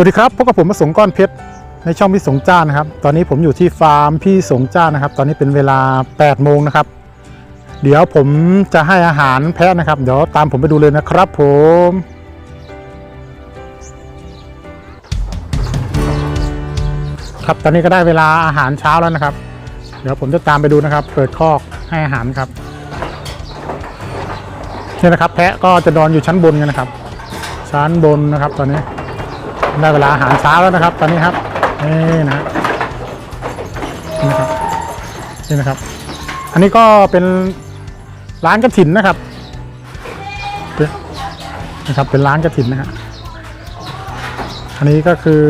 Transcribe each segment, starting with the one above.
สวัสดีครับพบกับผมประสงค์ก้อนเพชรในช่องพี่สงจ้านะครับ ตอนนี้ผมอยู่ที่ฟาร์มพี่สงจ้านะครับ ตอนนี้เป็นเวลา8โมงนะครับ เดี๋ยวผมจะให้อาหารแพะนะครับ เดี๋ยวตามผมไปดูเลยนะครับผมครับตอนนี้ก็ได้เวลาอาหารเช้าแล้วนะครับ เดี๋ยวผมจะตามไปดูนะครับ เปิดคอกให้อาหารครับนี่นะครับ แพะก็จะนอนอยู่ชั้นบนกันนะครับ ชั้นบนนะครับตอนนี้ ได้เวลาอาหารเช้าแล้วนะครับ ตอนนี้ครับนี่นะนี่นะครับนี่นะครับ อันนี้ก็เป็นร้านกระถินนะครับนนะครับ เป็นร้านกระถินนะฮะอันนี้ก็คือ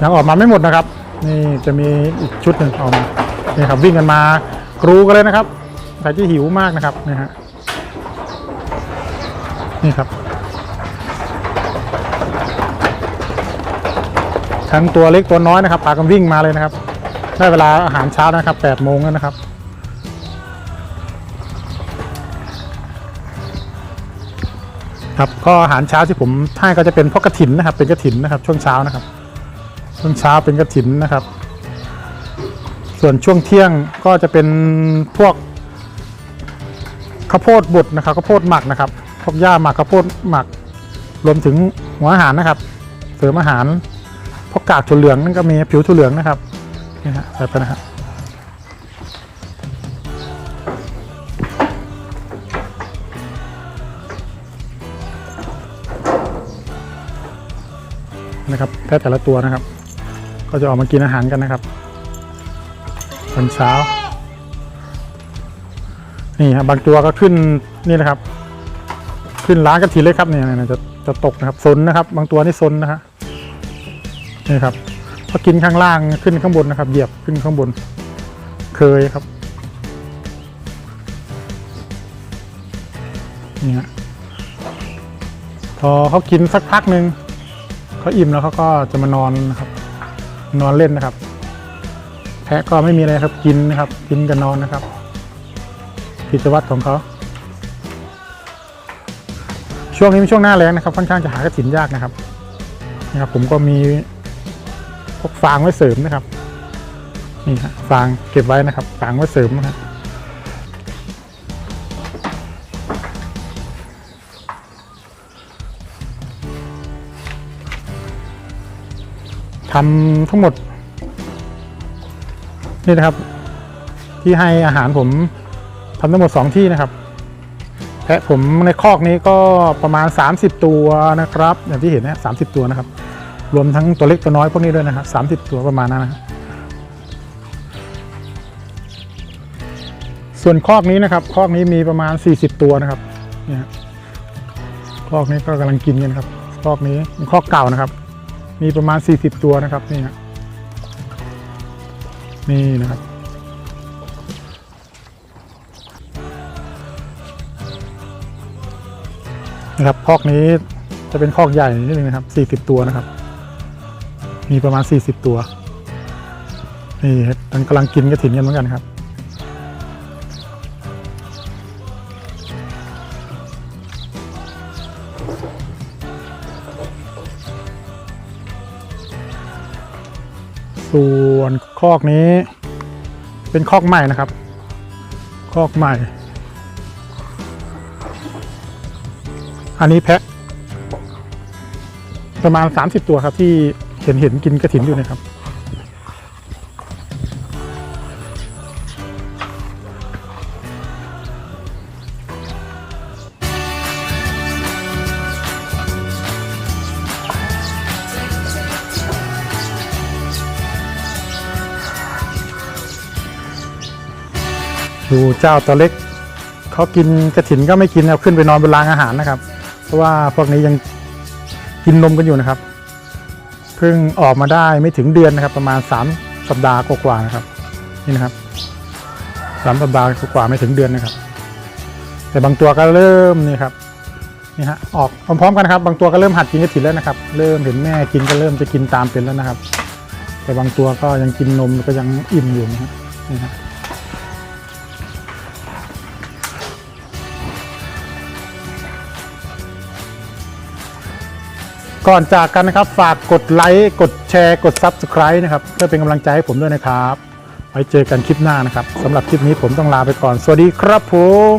ยังออกมาไม่หมดนะครับ นี่จะมีอีกชุดหนึ่งออกมานี่ครับวิ่งกันมากรูกันเลยนะครับใครที่หิวมากนะครับนี่ฮะนี่ครับ ทั้งตัวเล็กตัวน้อยนะครับพากันวิ่งมาเลยนะครับ ได้เวลาอาหารเช้านะครับ8โมงแล้วนะครับครับก็อาหารเช้าที่ผมให้ก็จะเป็นพวกกระถินนะครับ เป็นกระถินนะครับ ช่วงเช้านะครับ ช่วงเช้าเป็นกระถินนะครับ ส่วนช่วงเที่ยงก็จะเป็นพวกข้าวโพดบดนะครับข้าวโพดหมักนะครับพวกหญ้าหมักข้าวโพดหมัก รวมถึงหัวอาหารนะครับ เสริมอาหาร พวกกากถั่วเหลืองนั่นก็มีผิวถั่วเหลืองนะครับนี่ฮะใส่ไปนะครับนะครับแพะแต่ละตัวนะครับ ก็จะออกมากินอาหารกันนะครับตอนเช้า นี่ครับบางตัวก็ขึ้นนี่นะครับ ขึ้นร้านกระถินเลยครับเนี่ยเนี่ยจะจะตกนะครับซนนะครับ บางตัวนี่ซนนะฮะ นี่ครับพอกินข้างล่างขึ้นข้างบนนะครับ เหยียบขึ้นข้างบน เคยครับนี่ฮะพอเขากินสักพักหนึ่งเขาอิ่มแล้วเขาก็จะมานอนนะครับ นอนเล่นนะครับ แพะก็ไม่มีอะไรครับกินนะครับ กินกันนอนนะครับกิจวัตรของเขาช่วงนี้เป็นช่วงหน้าแล้งนะครับ ค่อนข้างจะหากระถินยากนะครับนะครับ ผมก็มี พวกฟางไว้เสริมนะครับนี่ฮะฟางเก็บไว้นะครับฟางไว้เสริมนะครับทำทั้งหมด นี่นะครับ ที่ให้อาหารผมทำทั้งหมดสองที่นะครับแพะผมในคอกนี้ก็ประมาณ 30 ตัวนะครับ อย่างที่เห็นนะสามสิบตัวนะครับ รวมทั้งตัวเล็กตัวน้อยพวกนี้ด้วยนะครับสามสิบตัวประมาณนั้นนะครับส่วนคอกนี้นะครับ คอกนี้มีประมาณ 40 ตัวนะครับเนี่ยคอกนี้ก็กำลังกินกันครับ คอกนี้เป็นคอกเก่านะครับ มีประมาณ 40 ตัวนะครับนี่ฮะนี่นะครับ นะครับคอกนี้จะเป็นคอกใหญ่นิดนึงนะครับ 40 ตัวนะครับ มีประมาณ 40 ตัว นี่มันกำลังกินกระถินกันเหมือนกันครับ ส่วนคอกนี้ เป็นคอกใหม่นะครับ คอกใหม่ อันนี้แพะประมาณ 30 ตัวครับที่ ห็นเห็นกินกระถินอยู่นะครับ ดูเจ้าตัวเล็กเขากินกระถินก็ไม่กินนะครับขึ้นไปนอนบนรางอาหารนะครับ เพราะว่าพวกนี้ยังกินนมกันอยู่นะครับ เพิ่งออกมาได้ไม่ถึงเดือนนะครับ ประมาณ 3 สัปดาห์กว่าๆนะครับ นี่นะครับสามสัปดาห์กว่าไม่ถึงเดือนนะครับ แต่บางตัวก็เริ่มนี่ครับนี่ฮะออกพร้อมๆกันครับ บางตัวก็เริ่มหัดกินกระถิ่นแล้วนะครับ เริ่มเห็นแม่กินก็เริ่มจะกินตามเป็นแล้วนะครับ แต่บางตัวก็ยังกินนมก็ยังอิ่มอยู่นะครับนี่ครับ ก่อนจากกันนะครับ ฝากกดไลค์ กดแชร์ กด Subscribe นะครับ เพื่อเป็นกำลังใจให้ผมด้วยนะครับ ไว้เจอกันคลิปหน้านะครับสำหรับคลิปนี้ผมต้องลาไปก่อน สวัสดีครับผม